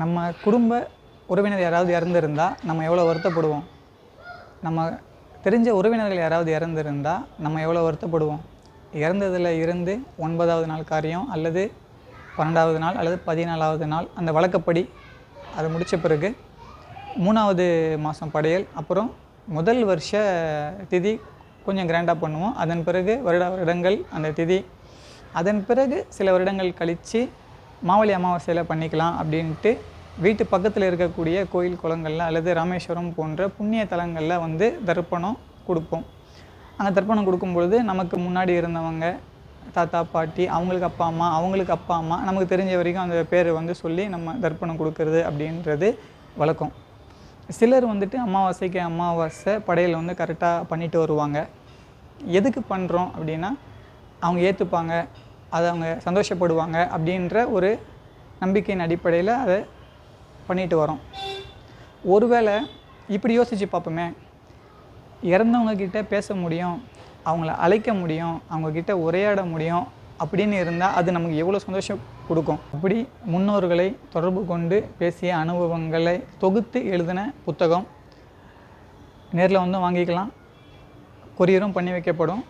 நம்ம குடும்ப உறவினர் யாராவது இறந்துருந்தால் நம்ம எவ்வளோ வருத்தப்படுவோம்? நம்ம தெரிஞ்ச உறவினர்கள் யாராவது இறந்துருந்தால் நம்ம எவ்வளோ வருத்தப்படுவோம்? இறந்ததில் இருந்து ஒன்பதாவது நாள் காரியம் அல்லது பன்னெண்டாவது நாள் அல்லது பதினாலாவது நாள் அந்த வழக்கப்படி அது முடித்த பிறகு மூணாவது மாதம் படையல் அப்புறம் முதல் வருஷ திதி கொஞ்சம் கிராண்டாக பண்ணுவோம். அதன் பிறகு வருட வருடங்கள் அந்த திதி. அதன் பிறகு சில வருடங்கள் கழித்து மாவழி அமாவாசையில் பண்ணிக்கலாம் அப்படின்ட்டு வீட்டு பக்கத்தில் இருக்கக்கூடிய கோயில் குளங்களில் அல்லது ராமேஸ்வரம் போன்ற புண்ணிய தலங்களில் வந்து தர்ப்பணம் கொடுப்போம். அந்த தர்ப்பணம் கொடுக்கும்பொழுது நமக்கு முன்னாடி இருந்தவங்க தாத்தா பாட்டி அவங்களுக்கு அப்பா அம்மா அவங்களுக்கு அப்பா அம்மா நமக்கு தெரிஞ்ச வரைக்கும் அந்த பேரை வந்து சொல்லி நம்ம தர்ப்பணம் கொடுக்கறது அப்படின்றது வழக்கம். சிலர் வந்துட்டு அமாவாசைக்கு அமாவாசை படையல் வந்து கரெக்டாக பண்ணிட்டு வருவாங்க. எதுக்கு பண்ணுறோம் அப்படின்னா அவங்க ஏற்றுப்பாங்க அதை அவங்க சந்தோஷப்படுவாங்க அப்படின்ற ஒரு நம்பிக்கையின் அடிப்படையில் அதை பண்ணிட்டு வரோம். ஒருவேளை இப்படி யோசித்து பார்ப்போமே. இறந்தவங்கக்கிட்ட பேச முடியும் அவங்கள அழைக்க முடியும் அவங்கக்கிட்ட உரையாட முடியும் அப்படின்னு இருந்தால் அது நமக்கு எவ்வளோ சந்தோஷம் கொடுக்கும். அப்படி முன்னோர்களை தொடர்பு கொண்டு பேசிய அனுபவங்களை தொகுத்து எழுதின புத்தகம். நேரில் வந்து வாங்கிக்கலாம். கொரியரும் பண்ணி வைக்கப்படும்.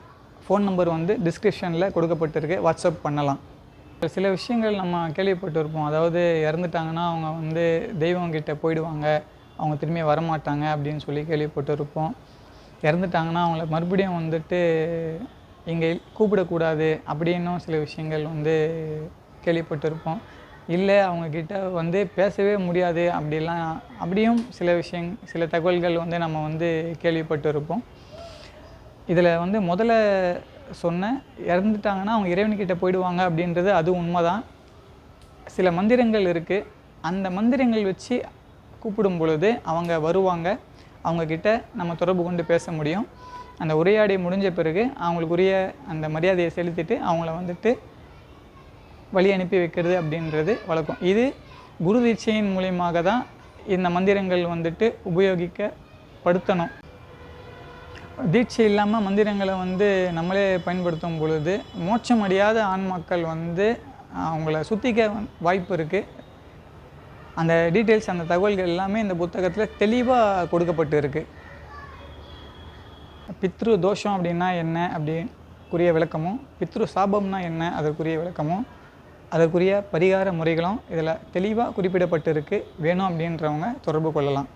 ஃபோன் நம்பர் வந்து டிஸ்கிரிப்ஷனில் கொடுக்கப்பட்டிருக்கு. வாட்ஸ்அப் பண்ணலாம். சில விஷயங்கள் நம்ம கேள்விப்பட்டிருப்போம். அதாவது இறந்துட்டாங்கன்னா அவங்க வந்து தெய்வம் கிட்டே போயிடுவாங்க. அவங்க திரும்பி வரமாட்டாங்க அப்படின்னு சொல்லி கேள்விப்பட்டிருப்போம். இறந்துட்டாங்கன்னா அவங்கள மறுபடியும் வந்துட்டு இங்கே கூப்பிடக்கூடாது அப்படின்னும் சில விஷயங்கள் வந்து கேள்விப்பட்டிருப்போம். இல்லை அவங்கக்கிட்ட வந்து பேசவே முடியாது அப்படிலாம் அப்படியும் சில விஷயங் சில தகவல்கள் வந்து நம்ம வந்து கேள்விப்பட்டிருப்போம். இதில் வந்து முதல்ல சொன்ன இறந்துட்டாங்கன்னா அவங்க இறைவன்கிட்ட போயிடுவாங்க அப்படின்றது அது உண்மைதான். சில மந்திரங்கள் இருக்குது அந்த மந்திரங்கள் வச்சு கூப்பிடும் பொழுது அவங்க வருவாங்க. அவங்கக்கிட்ட நம்ம தொடர்பு கொண்டு பேச முடியும். அந்த உரையாடி முடிஞ்ச பிறகு அவங்களுக்குரிய அந்த மரியாதையை செலுத்திட்டு அவங்கள வந்துட்டு வழி அனுப்பி வைக்கிறது அப்படின்றது வழக்கம். இது குரு தீட்சையின் மூலியமாக தான் இந்த மந்திரங்கள் வந்துட்டு உபயோகிக்கப்படுத்தணும். தீட்சை இல்லாமல் மந்திரங்களை வந்து நம்மளே பயன்படுத்தும் பொழுது மோட்சம் அடையாத ஆண்மக்கள் வந்து அவங்கள சுத்திக்க வாய்ப்பு இருக்குது அந்த டீட்டெயில்ஸ் அந்த தகவல்கள் எல்லாமே இந்த புத்தகத்தில் தெளிவாக கொடுக்கப்பட்டு இருக்குது பித்ரு தோஷம் அப்படின்னா என்ன அப்படிக்குரிய விளக்கமும் பித்ரு சாபம்னா என்ன அதற்குரிய விளக்கமும் அதற்குரிய பரிகார முறைகளும் இதில் தெளிவாக குறிப்பிடப்பட்டிருக்கு வேணும் அப்படின்றவங்க தொடர்பு கொள்ளலாம்.